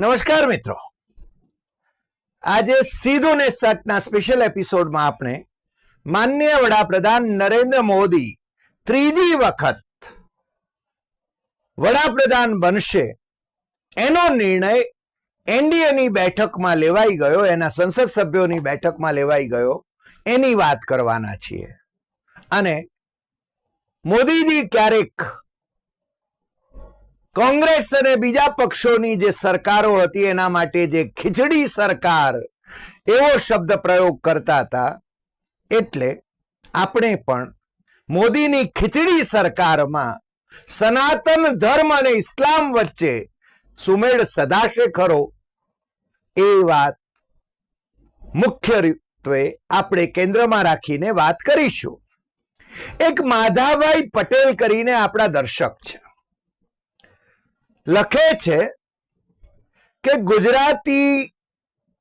નમસ્કાર મિત્રો. આજે સીધું ને સટના સ્પેશિયલ એપિસોડમાં આપણે માનનીય વડાપ્રધાન નરેન્દ્ર મોદી ત્રીજી વખત વડાપ્રધાન બનશે એનો નિર્ણય એનડીએની બેઠકમાં લેવાઈ ગયો, એના સંસદ સભ્યોની બેઠકમાં લેવાઈ ગયો, એની વાત કરવાના છીએ. અને મોદીજી ક્યારેક કોંગ્રેસ અને બીજા પક્ષોની જે સરકારો હતી, એના માટે જે ખીચડી સરકાર એવો શબ્દ પ્રયોગ કરતા હતા. એટલે આપણે પણ મોદીની ખીચડી સરકારમાં સનાતન ધર્મ અને ઇસ્લામ વચ્ચે સુમેળ સદાશે ખરો એ વાત મુખ્ય રૂપે આપણે કેન્દ્રમાં રાખીને વાત કરીશું. એક માધાભાઈ પટેલ કરીને આપણા દર્શક છે. લખે છે કે ગુજરાતી,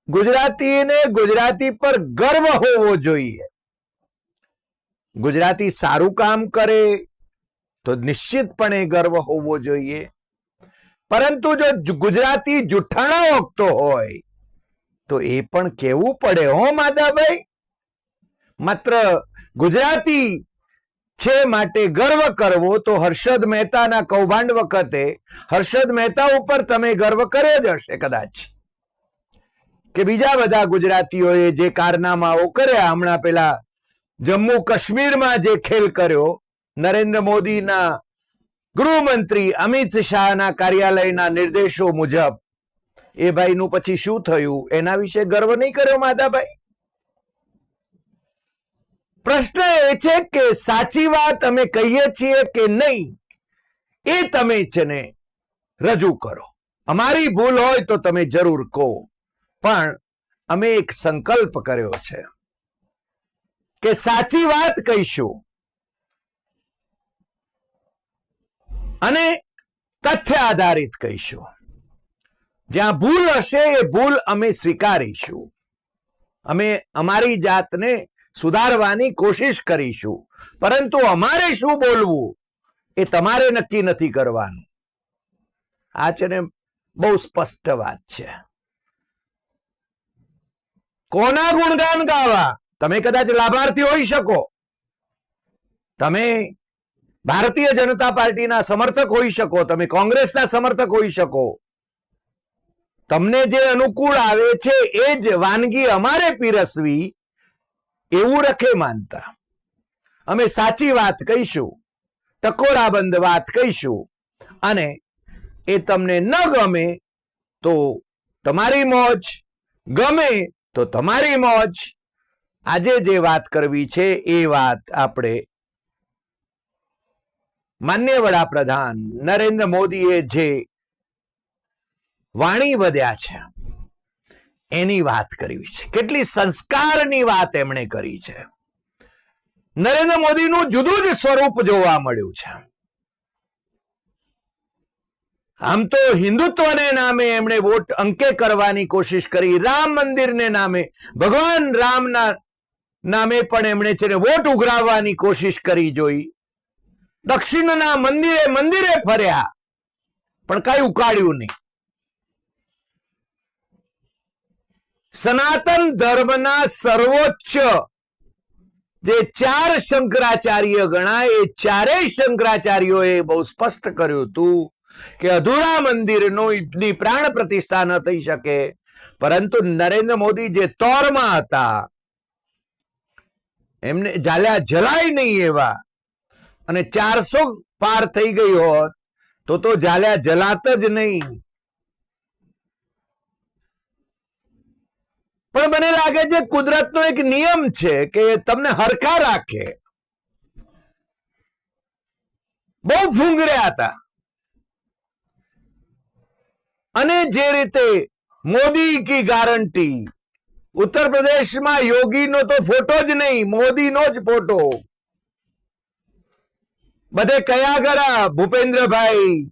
ગુજરાતીને ગુજરાતી પર ગર્વ હોવો જોઈએ. ગુજરાતી સારું કામ કરે તો નિશ્ચિતપણે ગર્વ હોવો જોઈએ. પરંતુ જો ગુજરાતી જુઠ્ઠાણા વખતો હોય, તો એ પણ કેવું પડે હો માદાભાઈ માત્ર ગુજરાતી છે માટે ગર્વ કરવો તો હર્ષદ મહેતાના કૌભાંડ વખતે હર્ષદ મહેતા ઉપર તમે ગર્વ કર્યો જ હશે કદાચ. કે બીજા બધા ગુજરાતીઓએ જે કારનામાઓ કર્યા, હમણાં પેલા જમ્મુ કાશ્મીરમાં જે ખેલ કર્યો, નરેન્દ્ર મોદીના ગૃહમંત્રી અમિત શાહના કાર્યાલયના નિર્દેશો મુજબ, એ ભાઈનું પછી શું થયું? એના વિશે ગર્વ નહીં કર્યો માધાભાઈ? પ્રશ્ન એ છે કે સાચી વાત અમે કહીએ છીએ કે નહીં? એ તમે છે ને રજૂ કરો. અમારી ભૂલ હોય તો તમે જરૂર કહો. પણ અમે એક સંકલ્પ કર્યો છે કે સાચી વાત કહીશું. અને તથ્ય આધારિત કહીશું. જ્યાં ભૂલ હશે એ ભૂલ અમે સ્વીકારીશું. અમે અમારી જાતને સુધારવાની કોશિશ કરીશું. પરંતુ અમારે શું બોલવું? એ તમારે નક્કી નથી કરવાનું. આ છે ને બહુ સ્પષ્ટ વાત છે. કોના ગુણગાન ગાવા? તમે કદાચ લાભાર્થી હોઈ શકો. તમે ભારતીય જનતા પાર્ટીના સમર્થક હોઈ શકો, તમે કોંગ્રેસના સમર્થક હોઈ શકો. તમને જે અનુકૂળ આવે છે, એ જ વાનગી અમારે પીરસવી એવું રખે માનતા. અમે સાચી વાત કહીશું, ટકોરાબંધ વાત કહીશું, અને એ તમને ન ગમે તો તમારી મોજ, ગમે તો તમારી મોજ. આજે જે વાત કરવી છે એ વાત આપણે માન્ય વડાપ્રધાન નરેન્દ્ર મોદીએ જે વાણી વધ્યા છે. એની વાત કરવી છે. કેટલી સંસ્કારની વાત એમણે કરી છે. નરેન્દ્ર મોદીનું જુદું જ સ્વરૂપ જોવા મળ્યું છે. આમ તો હિન્દુત્વને નામે એમણે વોટ અંકે કરવાની કોશિશ કરી. રામ મંદિરને નામે, ભગવાન રામના નામે પણ એમણે છે વોટ ઉઘરાવવાની કોશિશ કરી જોઈ. દક્ષિણના મંદિરે મંદિરે ફર્યા. પણ કઈ ઉકાળ્યું નહીં. સનાતન ધર્મના સર્વોચ્ચ જે ચાર શંકરાચાર્ય ગણાય, એ ચારેય શંકરાચાર્યોએ બહુ સ્પષ્ટ કર્યું હતું કે અધૂરા મંદિરનો ની પ્રાણ પ્રતિષ્ઠા ન થઈ શકે. પરંતુ નરેન્દ્ર મોદી જે તોરમાં હતા, એમને જાલ્યા જલાય નહીં એવા અને ચારસો પાર થઈ ગઈ હોત, તો તો જાલ્યા જલાત જ નહીં. પણ મને લાગે છે કુદરતનો એક નિયમ છે કે તમને હરખા રાખે. બહુ ફૂંગર્યા હતા. અને જે રીતે મોદી કી ગારંટી ઉત્તર પ્રદેશમાં યોગીનો તો ફોટો જ નહીં, મોદીનો જ ફોટો. બધે કયા ગળા, ભૂપેન્દ્રભાઈ,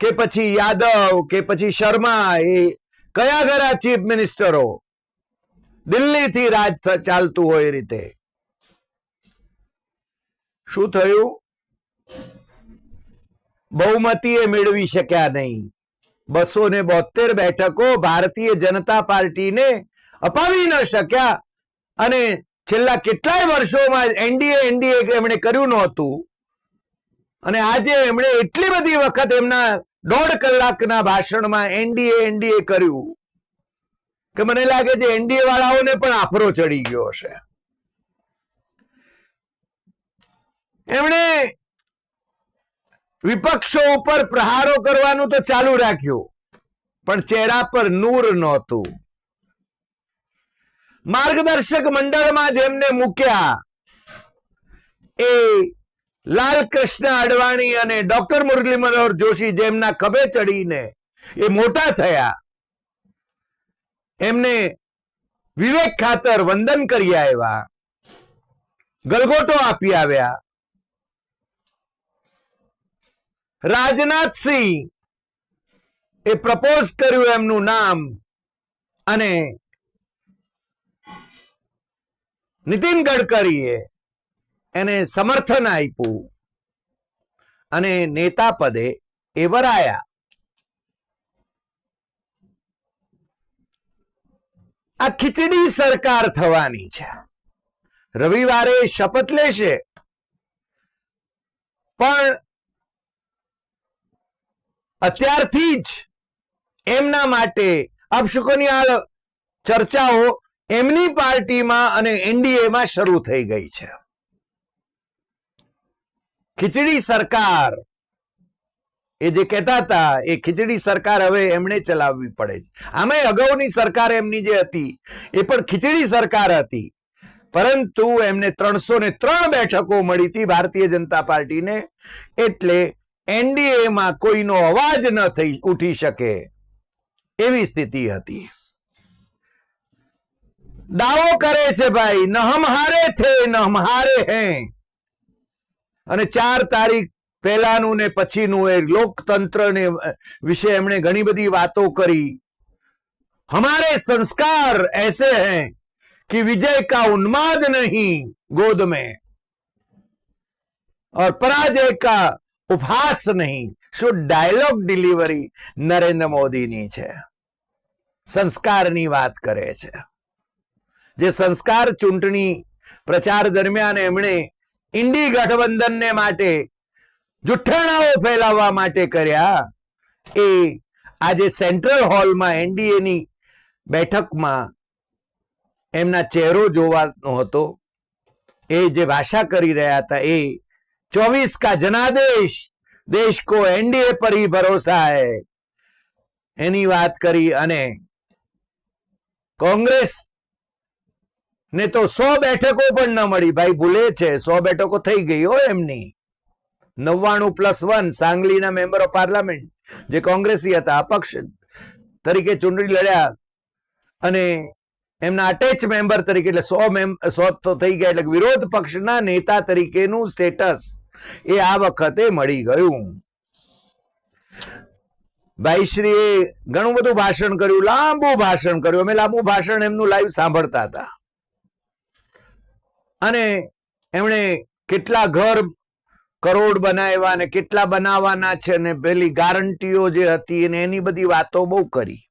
કે પછી યાદવ, કે પછી શર્મા, એ કયા ગળા ચીફ મિનિસ્ટરો? દિલ્હીથી રાજ ચાલતું હોય એ રીતે. શું થયું? બહુમતી એ મેળવી શક્યા નહીં. બસો ને બોતેર બેઠકો ભારતીય જનતા પાર્ટીને અપાવી ન શક્યા. અને છેલ્લા કેટલાય વર્ષોમાં એનડીએ એનડીએ એમણે કર્યું નહોતું. અને આજે એમણે એટલી બધી વખત એમના દોઢ કલાકના ભાષણમાં એનડીએ એનડીએ કર્યું. કે મને લાગે છે એનડીએ વાળાઓને પણ આફરો ચડી ગયો હશે. એમણે વિપક્ષો ઉપર પ્રહારો કરવાનું તો ચાલુ રાખ્યું, પણ ચહેરા પર નૂર નહોતું. માર્ગદર્શક મંડળમાં જેમને મૂક્યા, એ લાલકૃષ્ણ અડવાણી અને ડોક્ટર મુરલી મનોહર જોશી જેમના ખભે ચડીને એ મોટા થયા. એમને વિવેક ખાતર વંદન કરી આવ્યા, ગલગોટો આપી આવ્યા. રાજનાથસિંહ એ પ્રપોઝ કર્યું એમનું નામ અને નીતિન ગડકરીએ એને સમર્થન આપ્યું અને નેતા પદે એ વરાયા. આ ખીચડી સરકાર થવાની છે. રવિવારે શપથ લેશે. પણ અત્યારથી જ એમના માટે અપશુકોની આ ચર્ચાઓ એમની પાર્ટીમાં અને એનડીએમાં શરૂ થઈ ગઈ છે. ખીચડી સરકાર એ જે કહેતા હતા, એ ખીચડી સરકાર હવે એમણે ચલાવવી પડે છે. આમે અગાઉની સરકાર એમની જે હતી, એ પણ ખીચડી સરકાર હતી. પરંતુ એમને ત્રણસો ને ત્રણ બેઠકો મળી હતી ભારતીય જનતા પાર્ટીને, એટલે એનડીએમાં કોઈનો અવાજ ન થઈ, ઉઠી શકે એવી સ્થિતિ હતી. દાવો કરે છે ભાઈ ન હારે થે ન હારે હે. અને ચાર તારીખ પહેલાનું ને પછીનું એ લોકતંત્ર ને વિશે એમણે ઘણી બધી વાતો કરી हमारे संस्कार ऐसे हैं कि विजय का उन्माद नहीं गोद में और पराजय का उपहास નહીં શું ડાયલોગ ડિલિવરી નરેન્દ્ર મોદીની છે સંસ્કારની વાત કરે છે જે સંસ્કાર ચૂંટણી પ્રચાર દરમિયાન એમણે ઇન્ડી ગઠબંધનને માટે જુઠ્ઠાણાઓ ફેલાવવા માટે કર્યા એ આજે સેન્ટ્રલ હોલમાં એનડીએની બેઠકમાં એમના ચહેરો જોવાનો હતો. એ જે ભાષા કરી રહ્યા હતા એ ચોવીસ કા જનાદેશ, દેશ કો એનડીએ પર ભરોસા है એની વાત કરી અને કોંગ્રેસ ને તો સો બેઠકો પણ ન મળી. ભાઈ ભૂલે છે, સો બેઠકો થઈ ગઈ હો એમની. નવ્વાણું પ્લસ વન સાંગલીના મેમ્બર ઓફ પાર્લામેન્ટ જે કોંગ્રેસી હતા, અપક્ષ તરીકે ચૂંટણી લડ્યા અને એમના અટેચ મેમ્બર તરીકે એટલે સો મેમ સો તો થઈ ગયા, એટલે વિરોધ પક્ષના નેતા તરીકેનું સ્ટેટસ એ આ વખતે મળી ગયું. ભાઈશ્રીએ ઘણું બધું ભાષણ કર્યું, લાંબુ ભાષણ કર્યું, અમે લાંબુ ભાષણ એમનું લાઈવ સાંભળતા હતા. અને એમણે કેટલા ઘર કરોડ બનાવ્યા ને કેટલા બનાવવાના છે ને પેલી ગારંટીઓ જે હતી ને એની બધી વાતો બહુ કરી.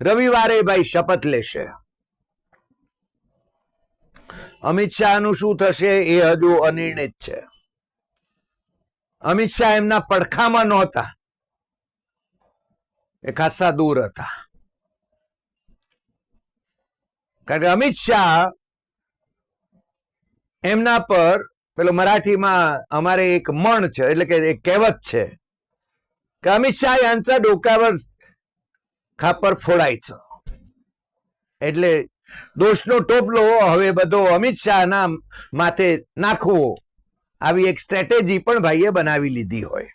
રવિવારે ભાઈ શપથ લેશે. અમિત શાહનું શું થશે એ હજુ અનિર્ણિત છે. અમિત શાહ એમના પડખામાં નહોતા. એ ખાસા દૂર હતા. કારણ કે અમિત શાહ એમના પર પેલો મરાઠીમાં અમારે એક મણ છે, એટલે કે એક કહેવત છે કે અમિત શાહ આન્સર ડોકાવર ખાપર ફોડાય છે. એટલે દોષનો ટોપલો હવે બધો અમિત શાહના માથે નાખવો આવી એક સ્ટ્રેટેજી પણ ભાઈએ બનાવી લીધી હોય.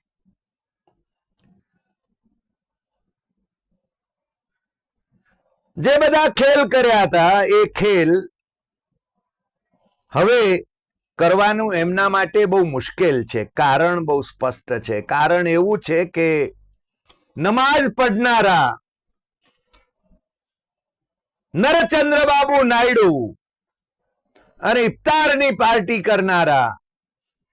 જે બધા ખેલ કર્યા હતા એ ખેલ હવે કરવાનું એમના માટે બહુ મુશ્કેલ છે. કારણ બહુ સ્પષ્ટ છે. કારણ એવું છે કે નમાઝ પઢનારા નરચંદ્રબાબુ નાયડુ અને ઇફતારની પાર્ટી કરનારા,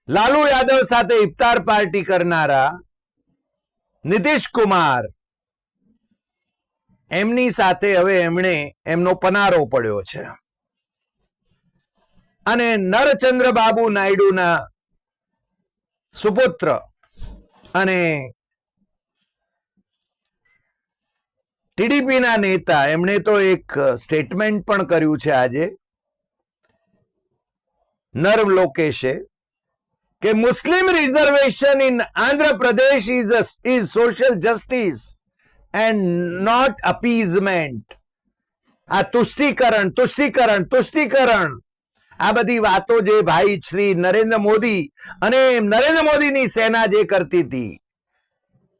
લાલુ યાદવ સાથે ઇફતાર પાર્ટી કરનારા, નીતિશ કુમાર, એમની સાથે હવે એમણે એમનો પનારો પડ્યો છે. અને નરચંદ્ર બાબુ નાયડુના સુપુત્ર અને ટીડીપીના નેતા, એમણે તો એક સ્ટેટમેન્ટ પણ કર્યું છે આજે નર્વ લોકેશે, કે મુસ્લિમ reservation in Andhra Pradesh is is social justice and not appeasement. આ તુષ્ટિકરણ તુષ્ટિકરણ તુષ્ટિકરણ. આ બધી વાતો જે ભાઈ શ્રી નરેન્દ્ર મોદી અને નરેન્દ્ર મોદીની સેના જે કરતી હતી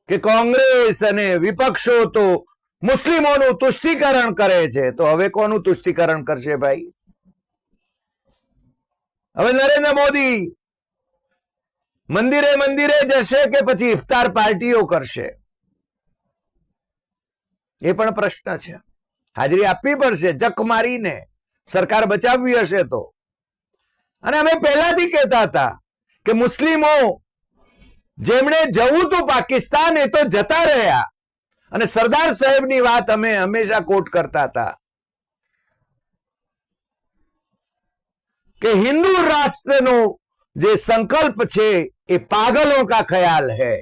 કે કોંગ્રેસ અને વિપક્ષો તો મુસ્લિમોનું તુષ્ટિકરણ કરે છે, તો હવે કોનું તુષ્ટિકરણ કરશે ભાઈ? હવે નરેન્દ્ર મોદી મંદિરે મંદિરે જશે કે પછી ઇફતાર પાર્ટીઓ કરશે? એ પણ પ્રશ્ન છે. હાજરી આપવી પડશે જક મારીને સરકાર બચાવવી હશે તો. અને અમે પહેલાથી કહેતા હતા કે મુસ્લિમો, જેમણે જવું તું પાકિસ્તાન, એ તો જતા રહ્યા. અને સરદાર સાહેબની વાત અમે હંમેશા કોટ કરતા હતા. કે હિન્દુ રાષ્ટ્રનો જે સંકલ્પ છે, એ પાગલો કા ખ્યાલ હૈ?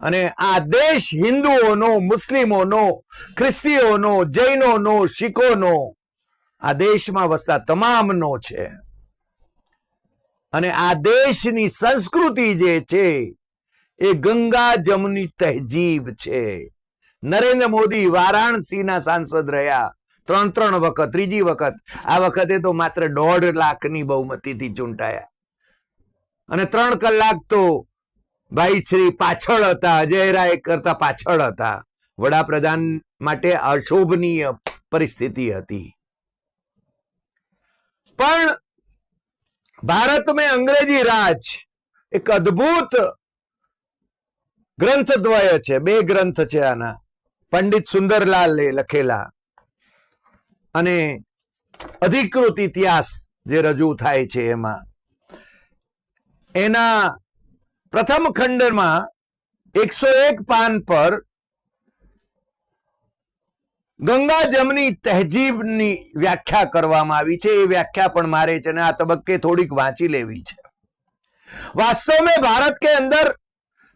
અને આ દેશ હિન્દુઓનો, મુસ્લિમોનો, ખ્રિસ્તીઓનો, જૈનોનો, શીખોનો આ દેશમાં વસતા તમામનો છે. અને આ દેશની સંસ્કૃતિ જે છે, એ ગંગા જમની તહજીબ છે. નરેન્દ્ર મોદી વારાણસીના સાંસદ રહ્યા, ત્રણ ત્રણ વખત, ત્રીજી વખત. આ વખતે તો માત્ર દોઢ લાખની બહુમતીથી ચૂંટાયા. અને ત્રણ કલાક તો ભાઈ શ્રી પાછળ હતા, અજયરાય કરતા પાછળ હતા. વડાપ્રધાન માટે અશોભનીય પરિસ્થિતિ હતી. પણ ભારત મેં અંગ્રેજી રાજ એક અદ્ભુત ગ્રંથદ્વય છે. બે ગ્રંથ છે આના. પંડિત સુંદરલાલે લખેલા. અને અધિકૃત ઇતિહાસ જે રજૂ થાય છે એમાં. એના પ્રથમ ખંડમાં એકસો એક પાન પર ગંગા જમની તહેજીબની વ્યાખ્યા કરવામાં આવી છે એ વ્યાખ્યા પણ મારે છે અને આ તબક્કે થોડીક વાંચી લેવી છે वास्तव में भारत के अंदर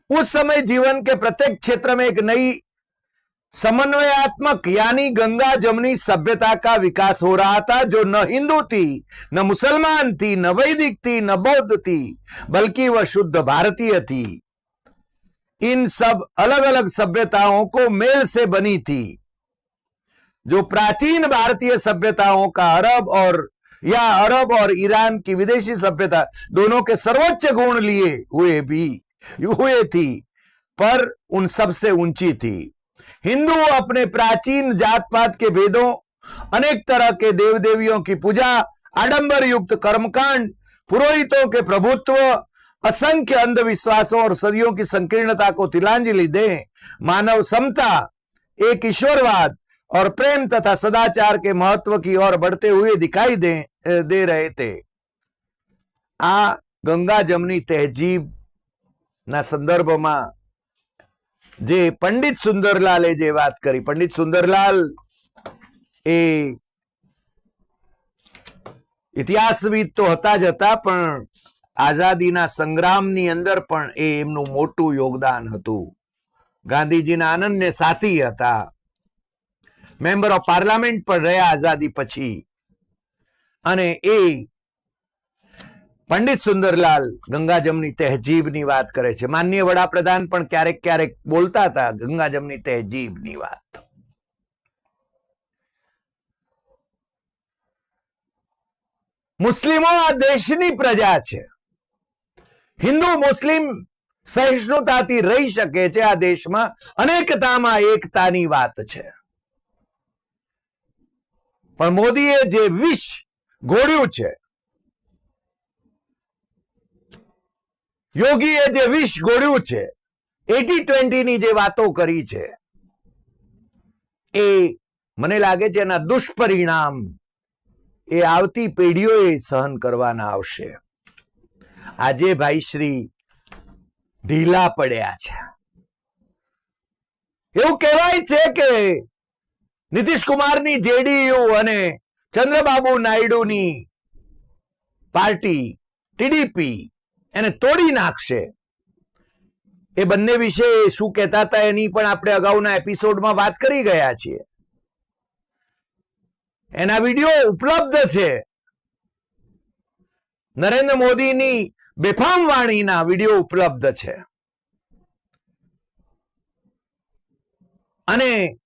उस समय जीवन के प्रत्येक क्षेत्र में एक नई समन्वयात्मक यानी गंगा जमनी सभ्यता का विकास हो रहा था जो न हिंदू थी न मुसलमान थी न वैदिक थी न बौद्ध थी बल्कि वह शुद्ध भारतीय थी इन सब अलग अलग सभ्यताओं को मेल से बनी थी जो प्राचीन भारतीय सभ्यताओं का अरब और, या अरब और ईरान की विदेशी सभ्यता दोनों के सर्वोच्च गुण लिए हुए भी, हुए थी, पर उन सबसे ऊँची थी। हिंदू अपने प्राचीन जात पात के भेदों, अनेक तरह के देव देवियों की पूजा, आडंबर युक्त कर्मकांड, पुरोहितों के प्रभुत्व, असंख्य अंधविश्वासों और सदियों की संकीर्णता को तिलांजलि दें, मानव समता, एक ईश्वरवाद और प्रेम तथा सदाचार के महत्व की ओर बढ़ते हुए दिखाई दे दे रहे थे આ ગંગા જમની તહેજીબ ના સંદર્ભમાં જે પંડિત સુંદરલાલે જે વાત કરી પંડિત સુંદરલાલ એ ઇતિહાસવિદ તો હતા જ હતા પણ આઝાદીના સંગ્રામની અંદર પણ એ એમનું મોટું યોગદાન હતું ગાંધીજીના આનંદને સાથી હતા મેમ્બર ઓફ પાર્લામેન્ટ પણ રહ્યા આઝાદી પછી. અને એ પંડિત સુંદરલાલ ગંગાજમની તહેજીબની વાત કરે છે. માનનીય વડાપ્રધાન પણ ક્યારેક ક્યારેક બોલતા હતા ગંગાજમની તહેજીબની વાત. મુસ્લિમો આ દેશની પ્રજા છે. હિન્દુ, મુસ્લિમ સહિષ્ણુતાથી રહી શકે છે આ દેશમાં અનેકતામાં એકતાની વાત છે. પણ મોદીએ જે વિષ ઘોડ્યું છે, યોગીએ જે વિષ ઘોડ્યું છે, એટી ટ્વેન્ટીની જે વાતો કરી છે, એ મને લાગે છે એના દુષ્પરિણામ એ આવતી પેઢીઓએ સહન કરવાના આવશે. આજે ભાઈ શ્રી ઢીલા પડ્યા છે. એવું કહેવાય છે કે નીતિશ કુમારની જેડીયુ અને ચંદ્રબાબુ નાયડુની પાર્ટી ટીડીપી એને તોડી નાખશે. એ બંને વિશે શું કહેતા હતા એની પણ આપણે અગાઉના એપિસોડમાં વાત કરી ગયા છીએ. એના વીડિયો ઉપલબ્ધ છે. નરેન્દ્ર મોદીની બેફામ વાણીના વીડિયો ઉપલબ્ધ છે. અને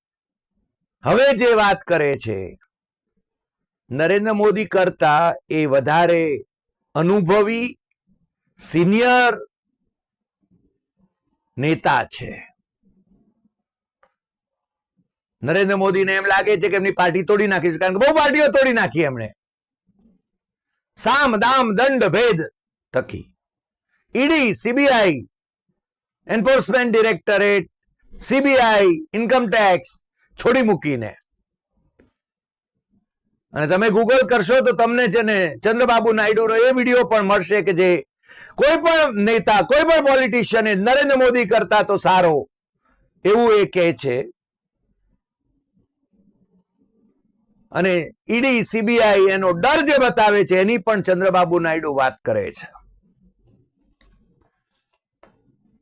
હવે જે વાત કરે છે, નરેન્દ્ર મોદી કરતા એ વધારે અનુભવી સિનિયર નેતા છે. નરેન્દ્ર મોદીને એમ લાગે છે કે એમની પાર્ટી તોડી નાખી છે, કારણ કે બહુ પાર્ટીઓ તોડી નાખી એમણે. સામ, દામ, દંડ, ભેદ થકી. ED, CBI, enforcement directorate, CBI, income tax છોડી મૂકીને. અને તમે ગૂગલ કરશો તો તમને છે ને ચંદ્રબાબુ નાયડુનો એ વીડિયો પણ મળશે કે જે કોઈ પણ નેતા, કોઈ પણ પોલિટિશિયને નરેન્દ્ર મોદી કરતા તો સારો. એવું એ કહે છે. અને ઈડી, સીબીઆઈ એનો ડર જે બતાવે છે, એની પણ ચંદ્રબાબુ નાયડુ વાત કરે છે.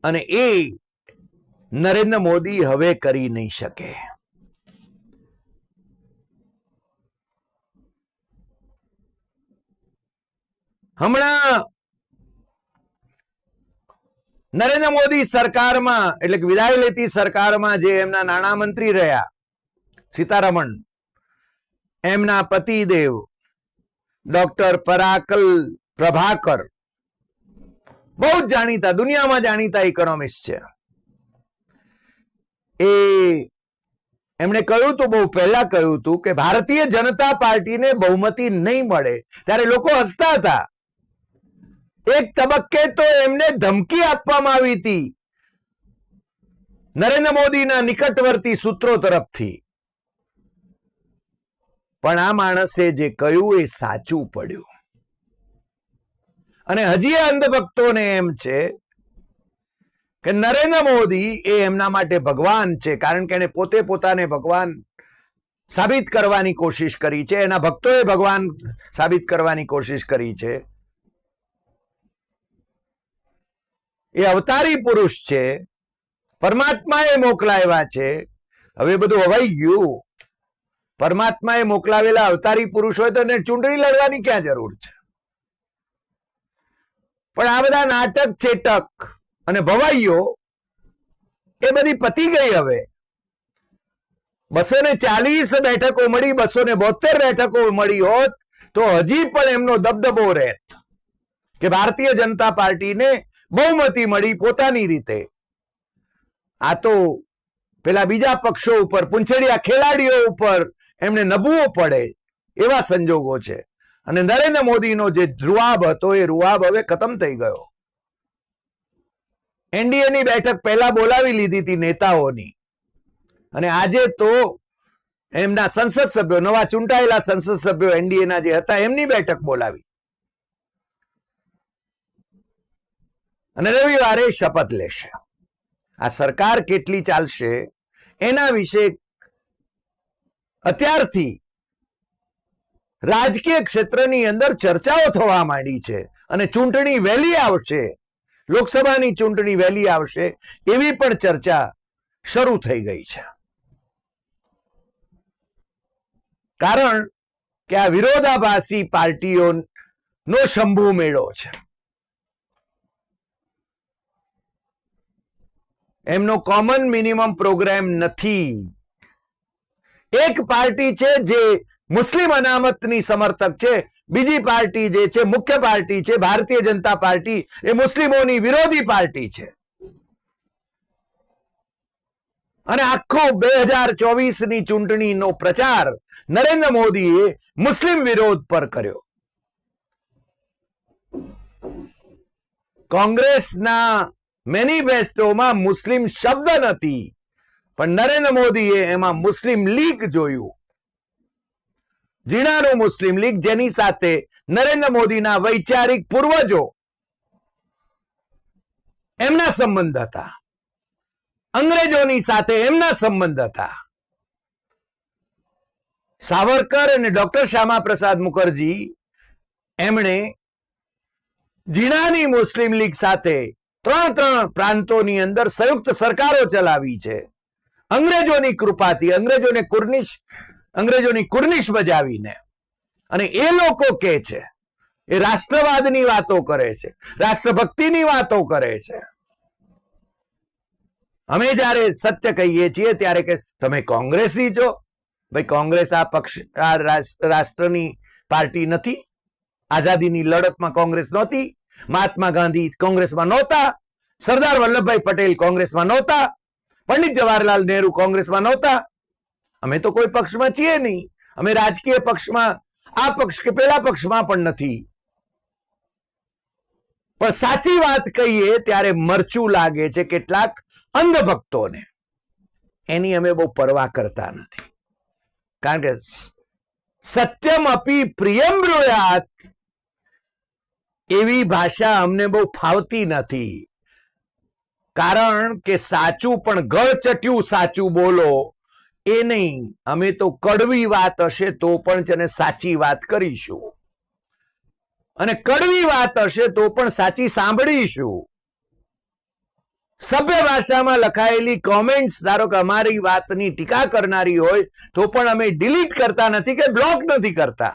અને એ નરેન્દ્ર મોદી હવે કરી નહીં શકે. હમણાં નરેન્દ્ર મોદી સરકારમાં, એટલે કે વિદાય લેતી સરકારમાં જે એમના નાણામંત્રી રહ્યા, સીતારમણ, એમના પતિદેવ, ડોક્ટર પરાકલ પ્રભાકર, બહુ જ જાણીતા, દુનિયામાં જાણીતા ઇકોનોમિસ્ટ છે. એ એમણે કહ્યું હતું, બહુ પહેલા કહ્યું હતું કે ભારતીય જનતા પાર્ટીને બહુમતી નહીં મળે, ત્યારે લોકો હસતા હતા. એક તબક્કે તો એમને ધમકી આપવામાં આવી હતી. નરેન્દ્ર મોદીના નિકટવર્તી સૂત્રો તરફથી. પણ આ માણસે જે કહ્યું એ સાચું પડ્યું. અને હજી અંધભક્તોને એમ છે કે નરેન્દ્ર મોદી એ એમના માટે ભગવાન છે, કારણ કે એને પોતે પોતાને ભગવાન સાબિત કરવાની કોશિશ કરી છે. એના ભક્તોએ ભગવાન સાબિત કરવાની કોશિશ કરી છે. એ અવતારી પુરુષ છે, પરમાત્માએ મોકલાવ્યા છે. હવે બધું હવાઈ ગયું. પરમાત્માએ મોકલાવેલા અવતારી પુરુષ હોય તો ચૂંટણી લડવાની ક્યાં જરૂર છે? પણ આ બધા નાટક ચેટક અને ભવાઈઓ એ બધી પતી ગઈ હવે. બસો ને ચાલીસ બેઠકો મળી બસો ને બોતેર બેઠકો મળી હોત તો હજી પણ એમનો દબદબો રહેત કે ભારતીય જનતા પાર્ટીને બહુમતી મળી પોતાની રીતે. આ તો પેલા બીજા પક્ષો ઉપર, પૂંછડિયા ખેલાડીઓ ઉપર એમને નબુઓ પડે એવા સંજોગો છે. અને નરેન્દ્ર મોદીનો જે રૂઆબ હતો, એ રૂઆબ હવે ખતમ થઈ ગયો. એનડીએની બેઠક પહેલા બોલાવી લીધી હતી નેતાઓની. અને આજે તો એમના સંસદ સભ્યો, નવા ચૂંટાયેલા સંસદ સભ્યો એનડીએના જે હતા, એમની બેઠક બોલાવી. અને રવિવારે શપથ લેશે. આ સરકાર કેટલી ચાલશે એના વિશે અત્યારથી રાજકીય ક્ષેત્રની અંદર ચર્ચાઓ થવા માંડી છે અને ચૂંટણી વહેલી આવશે. લોકસભાની ચૂંટણી વહેલી આવશે એવી પણ ચર્ચા શરૂ થઈ ગઈ છે. કારણ કે આ વિરોધાભાસી પાર્ટીઓ નો શંભુ મેળો છે. એમનો કોમન મિનિમમ પ્રોગ્રામ નથી. એક પાર્ટી છે જે મુસ્લિમ અનામતની સમર્થક છે. બીજી પાર્ટી જે છે, મુખ્ય પાર્ટી છે, ભારતીય જનતા પાર્ટી એ મુસ્લિમોની વિરોધી પાર્ટી છે. અને આખો બે હજાર ચોવીસની ચૂંટણીનો પ્રચાર નરેન્દ્ર મોદીએ મુસ્લિમ વિરોધ પર કર્યો. કોંગ્રેસના મેનિફેસ્ટોમાં મુસ્લિમ શબ્દ નથી. પણ નરેન્દ્ર મોદીએ એમાં મુસ્લિમ લીગ જોયું. ઝીણાનું મુસ્લિમ લીગ જેની સાથે નરેન્દ્ર મોદીના વૈચારિક પૂર્વજો એમના સંબંધ હતા. અંગ્રેજોની સાથે એમના સંબંધ હતા. સાવરકર અને ડોક્ટર શ્યામા પ્રસાદ મુખર્જી એમણે જીણાની મુસ્લિમ લીગ સાથે ત્રણ ત્રણ પ્રાંતોની અંદર સંયુક્ત સરકારો ચલાવી છે. અંગ્રેજોની કૃપાથી, અંગ્રેજોને કુર્નિશ, અંગ્રેજોની કુર્નિશ બજાવીને. અને એ લોકો કે છે, એ રાષ્ટ્રવાદની વાતો કરે છે, રાષ્ટ્રભક્તિની વાતો કરે છે. અમે જ્યારે સત્ય કહીએ છીએ ત્યારે કે તમે કોંગ્રેસી છો, ભાઈ કોંગ્રેસ આ પક્ષ, આ રાષ્ટ્રની પાર્ટી નથી. આઝાદીની લડતમાં કોંગ્રેસ નહોતી. મહાત્મા ગાંધી કોંગ્રેસમાં નહોતા, સરદાર વલ્લભભાઈ પટેલ કોંગ્રેસમાં નહોતા, પંડિત જવાહરલાલ નહેરુ કોંગ્રેસમાં નહોતા. અમે તો કોઈ પક્ષમાં છીએ નહીં. અમે રાજકીય પક્ષમાં, આ પક્ષ કે પેલા પક્ષમાં પણ નથી. પણ સાચી વાત કહીએ ત્યારે મરચું લાગે છે કેટલાક અંધભક્તોને. એની અમે બહુ પરવા કરતા નથી. કારણ કે સત્યમ અપી પ્રિયમ બ્રુયાત એવી ભાષા અમને બહુ ફાવતી નથી. કારણ કે સાચું પણ ગળચટ્યું સાચું બોલો, એ નહીં, અમે તો કડવી વાત હશે તો પણ છે ને સાચી વાત કરીશું. અને કડવી વાત હશે તો પણ સાચી સાંભળીશું. સભ્ય ભાષામાં લખાયેલી કોમેન્ટ્સ ધારો કે અમારી વાતની ટીકા કરનારી હોય, તો પણ અમે ડિલીટ કરતા નથી કે બ્લોક નથી કરતા.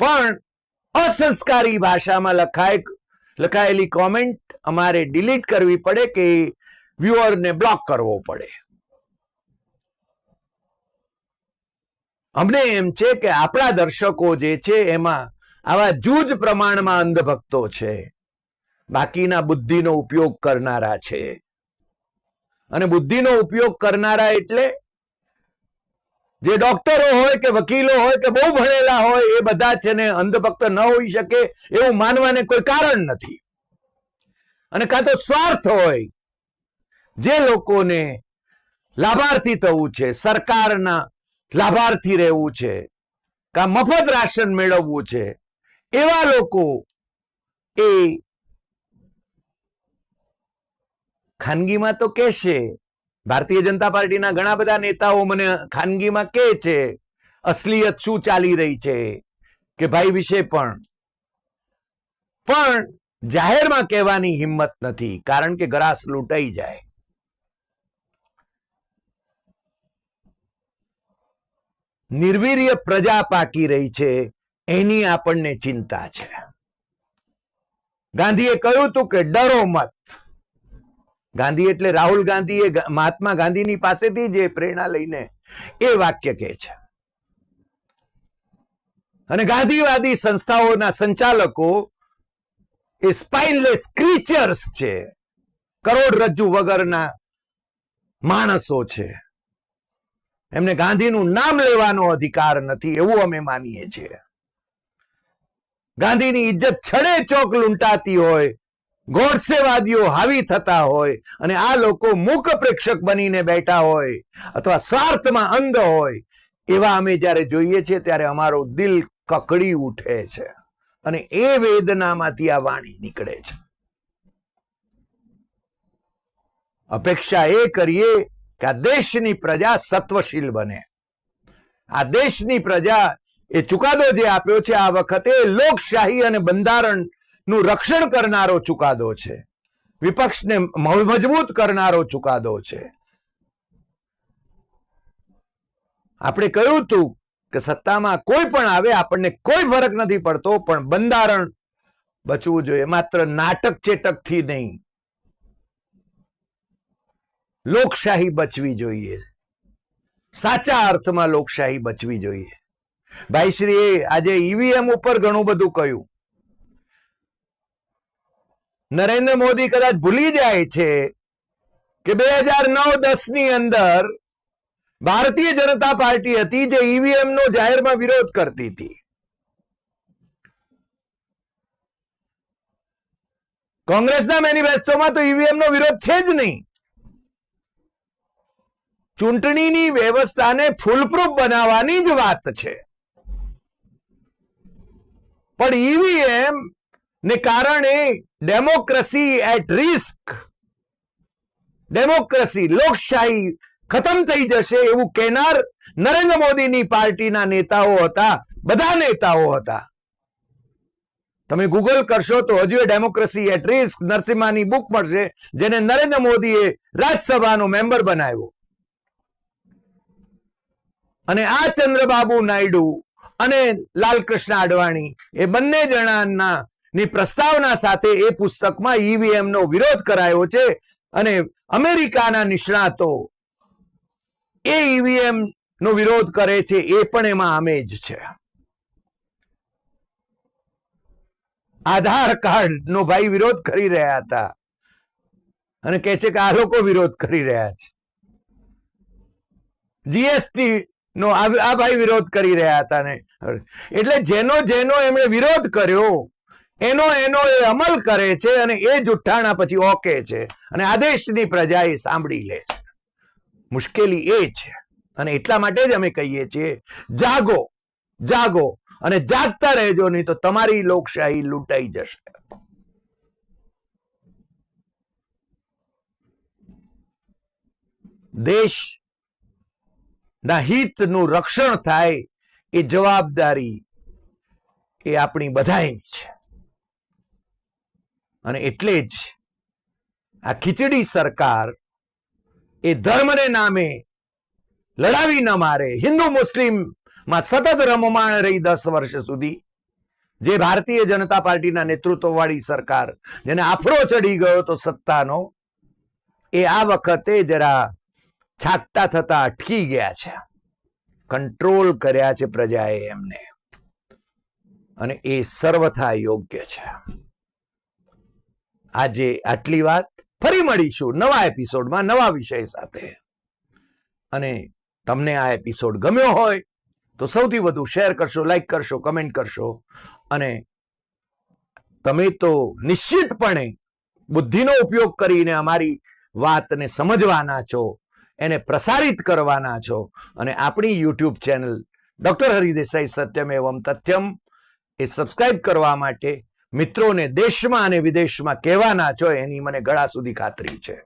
પણ અસંસ્કારી ભાષામાં લખાય લખાયેલી કોમેન્ટ અમારે ડિલીટ કરવી પડે કે વ્યુઅરને બ્લોક કરવો પડે. અમને એમ છે કે આપણા દર્શકો જે છે એમાં આવા જૂજ પ્રમાણમાં અંધભક્તો છે. બાકીના બુદ્ધિનો ઉપયોગ કરનારા છે. અને બુદ્ધિનો ઉપયોગ કરનારા એટલે જે ડોક્ટરો હોય કે વકીલો હોય કે બહુ ભણેલા હોય, એ બધા છે ને અંધભક્ત ન હોઈ શકે એવું માનવાને કોઈ કારણ નથી. અને કાં તો સ્વાર્થ હોય જે લોકોને લાભાર્થી થવું છે, સરકારના લાભાર્થી રહેવું છે, કા મફત રાશન મેળવવું છે, એવા લોકો એ ખાનગીમાં તો કહેશે ભારતીય જનતા પાર્ટીના ઘણા બધા નેતાઓ મને ખાનગીમાં કહે છે, અસલિયત શું ચાલી રહી છે કે ભાઈ વિશે પણ. પણ જાહેરમાં કહેવાની હિંમત નથી, કારણ કે ગ્રાસ લૂંટાઈ જાય. નિર્વીર્ય પ્રજા પાકી રહી છે, એની આપણને ચિંતા છે. ગાંધીએ કહ્યું હતું કે ડરો મત. ગાંધી એટલે રાહુલ ગાંધી એ મહાત્મા ગાંધીની પાસેથી જે પ્રેરણા લઈને એ વાક્ય કહે છે. અને ગાંધીવાદી સંસ્થાઓના સંચાલકો એ સ્પાઇનલેસ ક્રીચર્સ છે. કરોડરજ્જુ વગરના માણસો છે. એમને ગાંધીનું નામ લેવાનો અધિકાર નથી એવું અમે માનીએ છીએ. ગાંધીની ઇજ્જત છડે ચોક લૂંટાતી હોય ગોડસેવાદીઓ હાવી થતા હોય અને આ લોકો મૂક પ્રેક્ષક બનીને બેઠા હોય અથવા સ્વાર્થમાં અંધ હોય, એવા અમે જ્યારે જોઈએ છીએ ત્યારે અમારું દિલ કકડી ઉઠે છે અને એ વેદનામાંથી આ વાણી નીકળે છે. અપેક્ષા એ કરીએ કે આ દેશની પ્રજા સત્વશીલ બને. આ દેશની પ્રજા એ ચુકાદો જે આપ્યો છે આ વખતે લોકશાહી અને બંધારણ નું રક્ષણ કરનારો ચુકાદો છે. વિપક્ષને મજબૂત કરનારો ચુકાદો છે. આપણે કહ્યું હતું કે સત્તામાં કોઈ પણ આવે, આપણને કોઈ ફરક નથી પડતો, પણ બંધારણ બચવું જોઈએ. માત્ર નાટક ચેટકથી નહીં. લોકશાહી બચવી જોઈએ. સાચા અર્થમાં લોકશાહી બચવી જોઈએ. ભાઈશ્રીએ આજે ઈવીએમ ઉપર ઘણું બધું કહ્યું. નરેન્દ્ર મોદી કદાચ ભૂલી જાય છે કે બે હજાર નવ દસની અંદર ભારતીય જનતા પાર્ટી હતી જે ઈવીએમ નો જાહેરમાં વિરોધ કરતી હતી. કોંગ્રેસના મેનિફેસ્ટોમાં તો ઈવીએમ નો વિરોધ છે જ નહીં. ચૂંટણીની વ્યવસ્થાને ફૂલપ્રૂફ બનાવવાની જ વાત છે. પણ ઈવીએમ ને કારણે ડેમોક્રેસી એટ રિસ્ક ડેમોક્રેસી, લોકશાહી ખતમ થઈ જશે એવું કહેનાર નરેન્દ્ર મોદીની પાર્ટીના નેતાઓ હતા, બધા નેતાઓ હતા. તમે ગૂગલ કરશો તો હજુ ડેમોક્રેસી એટ રિસ્ક નરસિમ્હાની બુક મળશે, જેને નરેન્દ્ર મોદીએ રાજ્યસભાનો મેમ્બર બનાવ્યો. અને આ ચંદ્રબાબુ નાયડુ અને લાલકૃષ્ણ અડવાણી એ બંને જણાના ની પ્રસ્તાવના સાથે એ પુસ્તકમાં ઈવીએમ નો વિરોધ કરાયો છે અને અમેરિકાના નિષ્ણાતો એ ઈવીએમ નો વિરોધ કરે છે એ પણ એમાં અમે જ છે. આધાર કાર્ડ નો ભાઈ વિરોધ કરી રહ્યા હતા અને કે છે કે આ લોકો વિરોધ કરી રહ્યા છે. જીએસટી નો આ ભાઈ વિરોધ કરી રહ્યા હતા ને. એટલે જેનો જેનો એમણે વિરોધ કર્યો એનો એનો એ અમલ કરે છે અને એ જુઠ્ઠાણા પછી ઓકે છે અને આદેશની પ્રજા એ સાંભળી લે છે. મુશ્કેલી એ છે અને એટલા માટે જ અમે કહીએ છીએ, જાગો જાગો અને જાગતા રહેજો, નહીં તો તમારી લોકશાહી લૂંટાઈ જશે. દેશ ના હિતનું રક્ષણ થાય એ જવાબદારી એ આપણી બધાની છે. અને એટલે જ આ ખીચડી સરકાર એ ધર્મને નામે લડાવી ન મારે. હિન્દુ મુસ્લિમમાં સતત રમમાણ રહી દસ વર્ષ સુધી. જે ભારતીય જનતા પાર્ટીના નેતૃત્વવાળી સરકાર જેને આફરો ચડી ગયો તો સત્તાનો, એ આ વખતે જરા છાકટા થતા અટકી ગયા છે. કંટ્રોલ કર્યા છે પ્રજાએ એમને. અને એ સર્વથા યોગ્ય છે. આજે આટલી વાત ફરી મળીશું નવા એપિસોડમાં નવા વિષય સાથે. અને તમને આ એપિસોડ ગમ્યો હોય તો સૌથી વધુ શેર કરશો, લાઈક કરશો, કમેન્ટ કરશો. અને તમે તો નિશ્ચિતપણે બુદ્ધિનો ઉપયોગ કરીને અમારી વાતને સમજવાના છો, એને પ્રસારિત કરવાના છો. અને આપણી યુટ્યુબ ચેનલ ડોક્ટર હરિદેસાઈ સત્યમ એવમ તથ્યમ એ સબસ્ક્રાઇબ કરવા માટે મિત્રોને દેશમાં અને વિદેશમાં કહેવાના છો, એની મને ગળા સુધી ખાતરી છે.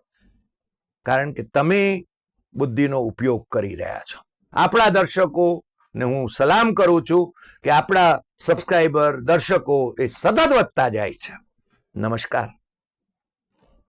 કારણ કે તમે બુદ્ધિનો ઉપયોગ કરી રહ્યા છો. આપણા દર્શકો, ને હું સલામ કરું છું કે આપણા સબસ્ક્રાઈબર દર્શકો એ સતત વધતા જાય છે. નમસ્કાર.